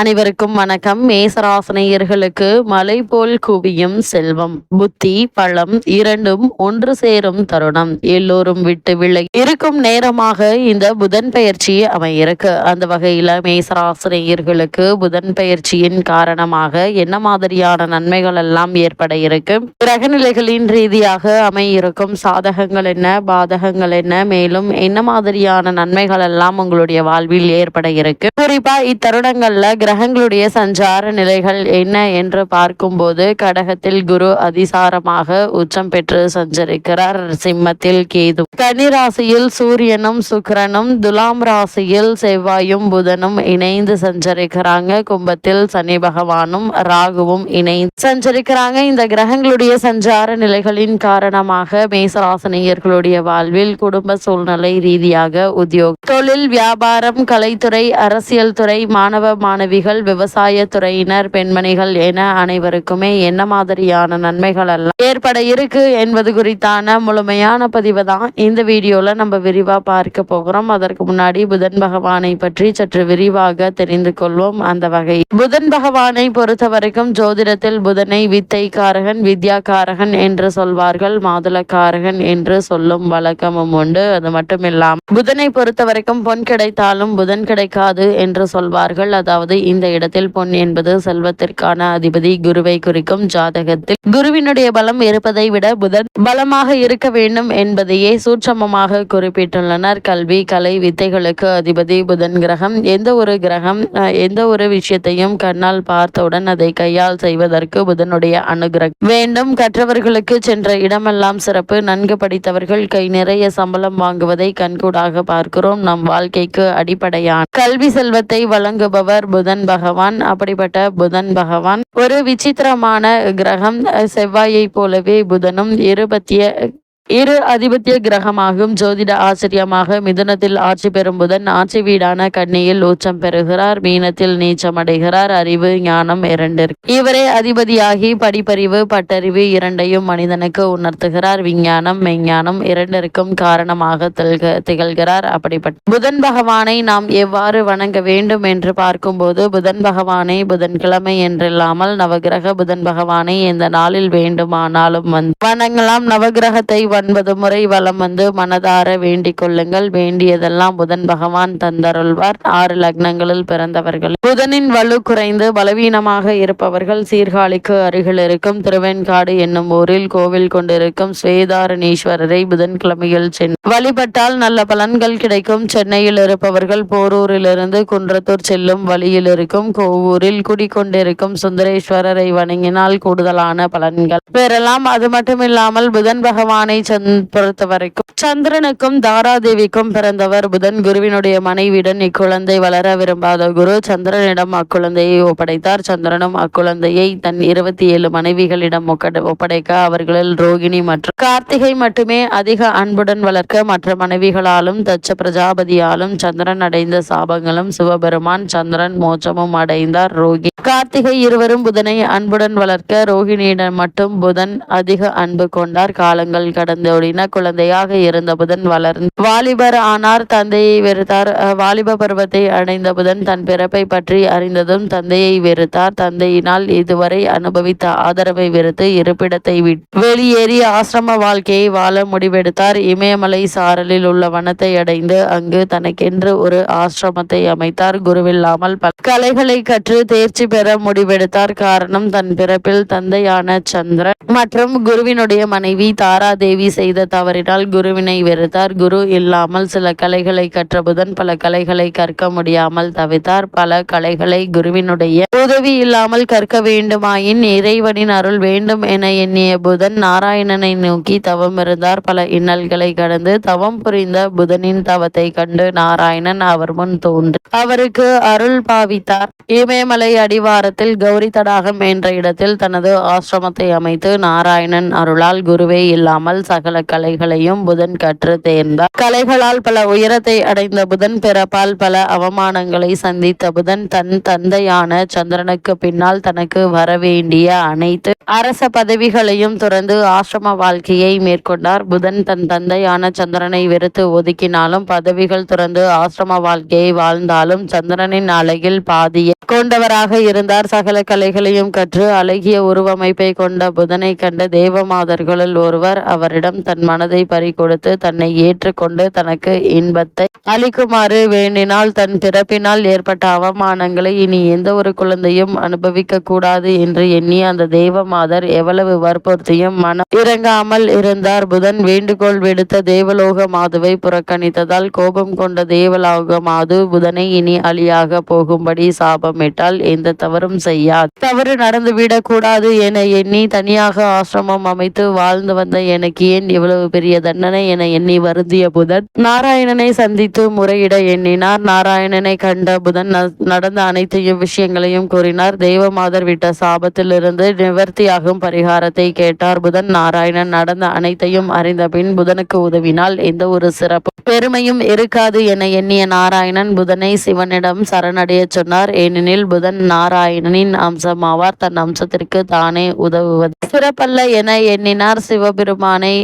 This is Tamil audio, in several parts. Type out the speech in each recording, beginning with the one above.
அனைவருக்கும் வணக்கம். மேசராசனையர்களுக்கு மலை போல் குவியும் செல்வம் புத்தி பழம் இரண்டும் ஒன்று சேரும் தருணம். எல்லோரும் விட்டு விலகி இருக்கும் நேரமாக இந்த புதன் பயிற்சி அமையிருக்கு. அந்த வகையில மேசராசனையர்களுக்கு புதன் பயிற்சியின் காரணமாக என்ன மாதிரியான நன்மைகள் எல்லாம் ஏற்பட இருக்கு? கிரகநிலைகளின் ரீதியாக அமையிருக்கும் சாதகங்கள் என்ன பாதகங்கள் என்ன மேலும் என்ன மாதிரியான நன்மைகள் எல்லாம் உங்களுடைய வாழ்வில் ஏற்பட இருக்கு? குறிப்பா இத்தருணங்கள்ல கிரகங்களுடைய சஞ்சார நிலைகள் என்ன என்று பார்க்கும்போது கடகத்தில் குரு அதிசாரமாக உச்சம் பெற்று சஞ்சரிக்கிறார். சிம்மத்தில் கேது. கன்னி ராசியில் சூரியனும் சுக்கிரனும் துலாம் ராசியில் செவ்வாயும் புதனும் இணைந்து சஞ்சரிக்கிறாங்க. கும்பத்தில் சனி பகவானும் ராகுவும் இணைந்து சஞ்சரிக்கிறாங்க. இந்த கிரகங்களுடைய சஞ்சார நிலைகளின் காரணமாக மேசராசனியர்களுடைய வாழ்வில் குடும்ப சூழ்நிலை ரீதியாக உத்தியோக தொழில் வியாபாரம் கலைத்துறை அரசியல் துறை மாணவ மாணவி மாணவிகள் விவசாய துறையினர் பெண்மணிகள் என அனைவருக்குமே என்ன மாதிரியான நன்மைகள் எல்லாம் ஏற்பட இருக்கு என்பது குறித்தான முழுமையான பதிவு தான். இந்த வீடியோல நம்ம விரிவா பார்க்க போகிறோம். அதற்கு முன்னாடி புதன் பகவானை பற்றி சற்று விரிவாக தெரிந்து கொள்வோம். அந்த வகை புதன் பகவானை பொறுத்த வரைக்கும் ஜோதிடத்தில் புதனை வித்தைக்காரகன் வித்யாக்காரகன் என்று சொல்வார்கள். மாதுளக்காரகன் என்று சொல்லும் வழக்கமும் உண்டு. அது மட்டும் இல்லாமல் புதனை பொறுத்த வரைக்கும் பொன் கிடைத்தாலும் புதன் கிடைக்காது என்று சொல்வார்கள். அதாவது இந்த இடத்தில் பொன் என்பது செல்வத்திற்கான அதிபதி குருவை குறிக்கும் ஜாதகத்தில். குருவினுடைய பலம் இருப்பதை விட புதன் பலமாக இருக்க வேண்டும் என்பதையே சூட்சமமாக குறிப்பிட்டுள்ளனர். கல்வி கலை வித்தைகளுக்கு அதிபதி புதன் கிரகம். எந்த ஒரு கிரகம் எந்த ஒரு விஷயத்தையும் கண்ணால் பார்த்தவுடன் அதை கையால் செய்வதற்கு புதனுடைய அனுகிரகம் வேண்டும். கற்றவர்களுக்கு சென்ற இடமெல்லாம் சிறப்பு. நன்கு படித்தவர்கள் கை நிறைய சம்பளம் வாங்குவதை கண்கூடாக பார்க்கிறோம். நம் வாழ்க்கைக்கு அடிப்படையான கல்வி செல்வத்தை வழங்குபவர் புதன். பகவான் அப்படிப்பட்ட புதன் பகவான். ஒரு விசித்திரமான கிரகம் செவ்வாயை செவ்வாயைப் போலவே புதனும் இருபத்திய இரு அதிபத்திய கிரகமாகும் ஜோதிட ஆச்சரியமாக மிதுனத்தில் ஆட்சி பெறும் புதன் ஆட்சி வீடான கண்ணியில் உச்சம் பெறுகிறார். மீனத்தில் நீச்சமடைகிறார் அறிவு ஞானம் இரண்டிற்கு. இவரே அதிபதியாகி படிப்பறிவு பட்டறிவு இரண்டையும் மனிதனுக்கு உணர்த்துகிறார். விஞ்ஞானம் மெஞ்ஞானம் இரண்டிற்கும் காரணமாக திகழ்க- திகழ்கிறார். அப்படிப்பட்ட புதன் பகவானை நாம் எவ்வாறு வணங்க வேண்டும் என்று பார்க்கும்போது புதன் பகவானை புதன்கிழமை என்றில்லாமல் நவகிரக புதன் பகவானை எந்த நாளில் வேண்டுமானாலும் வந்து வணங்கலாம். நவகிரகத்தை ஒன்பது முறை வலம் வந்து மனதார வேண்டிக் கொள்ளுங்கள். வேண்டியதெல்லாம் புதன் பகவான் தந்தருள்வார். ஆறு லக்னங்களில் பிறந்தவர்கள். புதனின் வலு குறைந்து பலவீனமாக இருப்பவர்கள் சீர்காழிக்கு அருகில் இருக்கும். திருவெண்காடு என்னும் ஊரில் கோவில் கொண்டிருக்கும் ஸ்வேதாரணீஸ்வரரை புதன்கிழமையில் சென்று வழிபட்டால் நல்ல பலன்கள் கிடைக்கும். சென்னையில் இருப்பவர்கள் போரூரிலிருந்து குன்றத்தூர் செல்லும் வழியில் இருக்கும். கோவூரில் குடிக்கொண்டிருக்கும் சுந்தரேஸ்வரரை வணங்கினால் கூடுதலான பலன்கள். பெறலாம் அது மட்டுமில்லாமல் புதன் பகவானை சந்த்- பொறுத்தவரைக்கும் சந்திரனுக்கும் தாராதேவிக்கும் பிறந்தவர் புதன். குருவினுடைய மனைவியுடன் இக்குழந்தை வளர விரும்பாத குரு சந்திரனிடம் அக்குழந்தையை ஒப்படைத்தார். சந்திரனும் அக்குழந்தையை தன் இருபத்தி ஏழு மனைவிகளிடம் ஒப்படைக்க அவர்களில் ரோகிணி மற்றும் கார்த்திகை மட்டுமே அதிக அன்புடன் வளர்க்க மற்ற மனைவிகளாலும் தச்ச பிரஜாபதியாலும் சந்திரன் அடைந்த சாபங்களும் சிவபெருமான் சந்திரன் மோட்சமும் அடைந்தார் ரோகி கார்த்திகை இருவரும் புதனை அன்புடன் வளர்க்க ரோகிணியிடம் மட்டும் புதன் அதிக அன்பு கொண்டார். காலங்கள் கடந்தோடின குழந்தையாக இருந்த புதன் வளர்ந்து வாலிபர் ஆனார் தந்தையை வெறுத்தார். வாலிப பருவத்தை அடைந்த புதன் தன் பிறப்பை பற்றி அறிந்ததும் தந்தையை வெறுத்தார். தந்தையினால் இதுவரை அனுபவித்த ஆதரவை வெறுத்து இருப்பிடத்தை விட்டு வெளியேறி ஆசிரம வாழ்க்கையை வாழ முடிவெடுத்தார். இமயமலை சாரலில் உள்ள வனத்தை அடைந்து அங்கு தனக்கென்று ஒரு ஆசிரமத்தை அமைத்தார். குருவில்லாமல் பல கலைகளை கற்று தேர்ச்சி பெற முடிவெடுத்தார். காரணம் தன் பிறப்பில் தந்தையான சந்திரன் மற்றும் குருவினுடைய மனைவி தாராதேவி செய்த தவறினால் குருவினை வெறுத்தார். குரு இல்லாமல் சில கலைகளை கற்ற புதன் பல கலைகளை கற்க முடியாமல் தவித்தார். பல கலைகளை குருவினுடைய உதவி இல்லாமல் கற்க வேண்டுமாயின் இறைவனின் அருள் வேண்டும் என எண்ணிய புதன் நாராயணனை நோக்கி தவம் இருந்தார். பல இன்னல்களை கடந்து தவம் புரிந்த புதனின் தவத்தை கண்டு நாராயணன் அவர் முன் தோன்றி அவருக்கு அருள் பாவித்தார். இமயமலை அடிவாரத்தில் கௌரி தடாகம் என்ற இடத்தில் தனது ஆசிரமத்தை அமைத்து நாராயணன் அருளால் குருவே இல்லாமல் சகல கலைகளையும் புதன் கற்று தேர்ந்தார். கலைகளால் பல உயரத்தை அடைந்த புதன் பிறப்பால் பல அவமானங்களை சந்தித்த புதன் தன் தந்தையான சந்திரனுக்கு பின்னால் தனக்கு வரவேண்டிய அனைத்து அரச பதவிகளையும் துறந்து ஆசிரம வாழ்க்கையை மேற்கொண்டார். புதன் தன் தந்தையான சந்திரனை வெறுத்து ஒதுக்கினாலும் பதவிகள் துறந்து ஆசிரம வாழ்க்கையை வாழ்ந்தாலும் சந்திரனின் அழகில் பாதியை கொண்டவராக இருந்தார். சகல கலைகளையும் கற்று அழகிய உருவமைப்பை கொண்ட புதனை கண்ட தேவமாதர்களுள் ஒருவர் அவரிடம் தன் மனதை பறிகொடுத்து தன்னை ஏற்றுக்கொண்டு தனக்கு இன்பத்தை அளிக்குமாறு வேண்டினால் தன் பிறப்பினால் ஏற்பட்ட அவமானங்களை இனி எந்த ஒரு குழந்தையும் அனுபவிக்க கூடாது என்று எண்ணி அந்த தேவமாதர் எவ்வளவு வற்புறுத்தியும் மனம் இறங்காமல் இருந்தார். புதன் வேண்டுகோள் விடுத்த தேவலோக மாதுவை புறக்கணித்ததால் கோபம் கொண்ட தேவலோக மாது புதனை இனி அழியாக போகும்படி சாபமிட்டால் எந்த தவறும் செய்யாது. தவறு நடந்துவிடக் கூடாது என எண்ணி தனியாக ஆசிரமம் அமைத்து வாழ்ந்து வந்த எனக்கு ஏன் இவ்வளவு பெரிய தண்டனை என எண்ணி வருந்திய புதன் நாராயணனை சந்தித்து முறையிட எண்ணினார். நாராயணனை கண்ட புதன் நடந்த அனைத்தையும் விஷயங்களையும் கூறினார். தேவமாதர் விட்ட சாபத்திலிருந்து நிவர்த்தியாகும் பரிகாரத்தை கேட்டார். புதன் நாராயணன் நடந்த அனைத்தையும் அறிந்த பின் புதனுக்கு உதவினால் எந்த ஒரு சிறப்பு பெருமையும் இருக்காது என எண்ணிய நாராயணன் புதனை சிவனிடம் சரணடைய சொன்னார். ஏனெனில் புதன் நாராயணனின் அம்சமாவார். தன் அம்சத்திற்கு தானே உதவுவது சிறப்பல்ல என எண்ணினார். சிவபெருமானை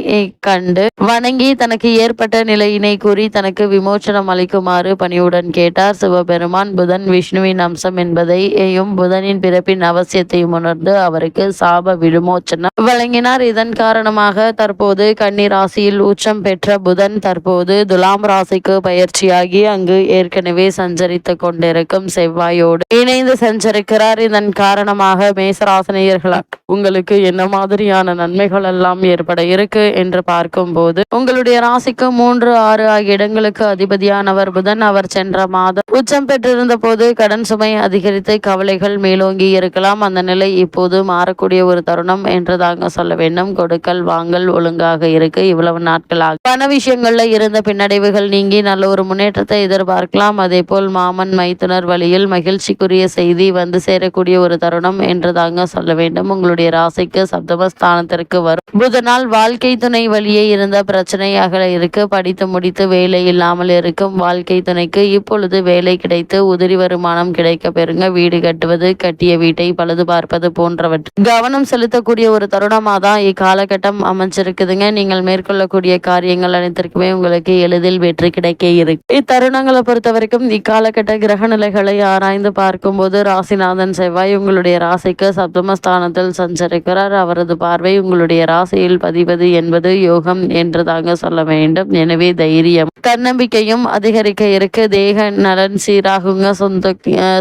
கண்டு வணங்கி தனக்கு ஏற்பட்ட நிலையினை கூறி தனக்கு விமோச்சனம் அளிக்குமாறு பணியுடன் கேட்டார். சிவபெருமான் புதன் விஷ்ணுவின் அம்சம் என்பதையும் புதனின் பிறப்பின் அவசியத்தையும் உணர்ந்து அவருக்கு சாப விமோச்சனம் வழங்கினார். இதன் காரணமாக தற்போது கன்னி ராசியில் உச்சம் பெற்ற புதன் தற்போது துலாம் ராசிக்கு பயிற்சியாகி அங்கு ஏற்கனவே சஞ்சரித்து கொண்டிருக்கும் செவ்வாயோடு இணைந்து சஞ்சரிக்கிறார். இதன் காரணமாக மேசராசனியர்களாக உங்களுக்கு என்ன மாதிரியான நன்மைகள் எல்லாம் ஏற்பட இருக்கு என்று பார்க்கும்போது உங்களுடைய ராசிக்கு மூன்று ஆறு ஆகிய இடங்களுக்கு அதிபதியானவர் புதன். அவர் சென்ற மாதம் உச்சம் பெற்றிருந்த போது கடன் சுமை அதிகரித்து கவலைகள் மேலோங்கி இருக்கலாம். அந்த நிலை இப்போது மாறக்கூடிய ஒரு தருணம் என்று தாங்க சொல்ல வேண்டும். கொடுக்கல் வாங்கல் ஒழுங்காக இருக்கு. இவ்வளவு நாட்களாக பண விஷயங்கள்ல இருந்த பின்னடைவுகள் நீங்கி நல்ல ஒரு முன்னேற்றத்தை எதிர்பார்க்கலாம். அதே போல் மாமன் மைத்துனர் வழியில் மகிழ்ச்சிக்குரிய செய்தி வந்து சேரக்கூடிய ஒரு தருணம் என்று தாங்க சொல்ல வேண்டும். உங்களுடைய ராசிக்கு சப்தமஸ்தானத்திற்கு வரும். புதனால் வாழ்க்கை துணை வழியே இருந்த பிரச்சனையாக இருக்கு. படித்து முடித்து வேலை இல்லாமல் இருக்கும். வாழ்க்கை துணைக்கு இப்பொழுது வேலை கிடைத்து உதிரி வருமானம் கிடைக்க பெறுங்க. வீடு கட்டுவது கட்டிய வீட்டை பழுது பார்ப்பது போன்றவற்றை. கவனம் செலுத்தக்கூடிய ஒரு தருணமாக தான் இக்காலகட்டம் அமைஞ்சிருக்குதுங்க. நீங்கள் மேற்கொள்ளக்கூடிய காரியங்கள் அனைத்திற்குமே உங்களுக்கு எளிதில் வெற்றி கிடைக்க இருக்கு. இத்தருணங்களை பொறுத்த வரைக்கும் இக்காலகட்ட கிரக நிலைகளை ஆராய்ந்து பார்க்கும்போது ராசிநாதன் செவ்வாய் உங்களுடைய ராசிக்கு சப்தமஸ்தானத்தில் சஞ்சரிக்கிறார். அவரது பார்வை உங்களுடைய ராசியில் பதிவது என்பது யோகம் என்று தாங்க சொல்ல வேண்டும். எனவே தைரியம். தன்னம்பிக்கையும் அதிகரிக்க இருக்கு. தேக நலன் சீராகுங்க. சொந்த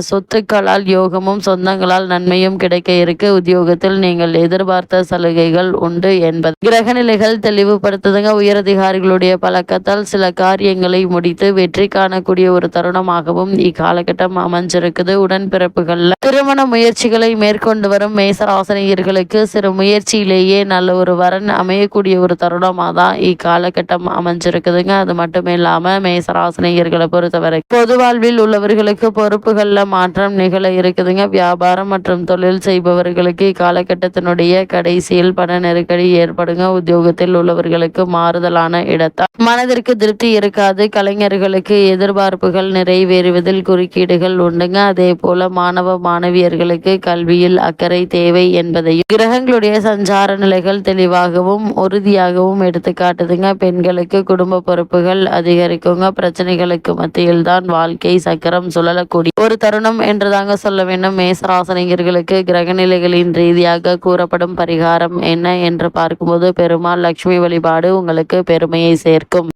சொத்துக்களால் யோகமும் சொந்தங்களால் நன்மையும் கிடைக்க இருக்கு. உத்தியோகத்தில் நீங்கள் எதிர்பார்த்த சலுகைகள் உண்டு என்பது. கிரகநிலைகள் தெளிவுபடுத்துதுங்க. உயரதிகாரிகளுடைய பழக்கத்தால் சில காரியங்களை முடித்து வெற்றி காணக்கூடிய ஒரு தருணமாகவும் இக்காலகட்டம் அமைஞ்சிருக்குது. உடன்பிறப்புகள்ல திருமண முயற்சிகளை மேற்கொண்டு வரும் மேசராசனியர்களுக்கு சிறு முயற்சியிலேயே நல்ல ஒரு வரன் அமையக்கூடிய ஒரு தருணமாக தான் இக்காலகட்டம் அமைஞ்சிருக்குதுங்க. அது மட்டும் இல்லாமல் மேசராசினியர்களை பொறுத்தவரை பொது வாழ்வில் உள்ளவர்களுக்கு பொறுப்புகளில் மாற்றம் நிகழ இருக்குதுங்க. வியாபாரம் மற்றும் தொழில் செய்பவர்களுக்கு இக்காலகட்டத்தினுடைய கடைசியில் பண நெருக்கடி ஏற்படுங்க. உத்தியோகத்தில் உள்ளவர்களுக்கு மாறுதலான இடத்தால் மனதிற்கு திருப்தி இருக்காது. கலைஞர்களுக்கு எதிர்பார்ப்புகள் நிறைவேறுவதில் குறுக்கீடுகள் உண்டுங்க. அதே போல மாணவ மாணவியர்களுக்கு கல்வியில் அக்கறை தேவை என்பது என்பதையும் கிரகங்களுடைய சஞ்சார நிலைகள் தெளிவாகவும் உறுதியாகவும் எடுத்து காட்டுதுங்க. பெண்களுக்கு குடும்ப பொறுப்புகள் அதிகரிக்குங்க. பிரச்சனைகளுக்கு மத்தியில் தான் வாழ்க்கை சக்கரம் சுழலக்கூடிய ஒரு தருணம் என்று தாங்க சொல்ல வேண்டும். மேசராசனிகர்களுக்கு கிரகநிலைகளின் ரீதியாக கூறப்படும் பரிகாரம் என்ன என்று பார்க்கும்போது பெருமாள் லட்சுமி வழிபாடு உங்களுக்கு பெருமையை சேர்க்கும்.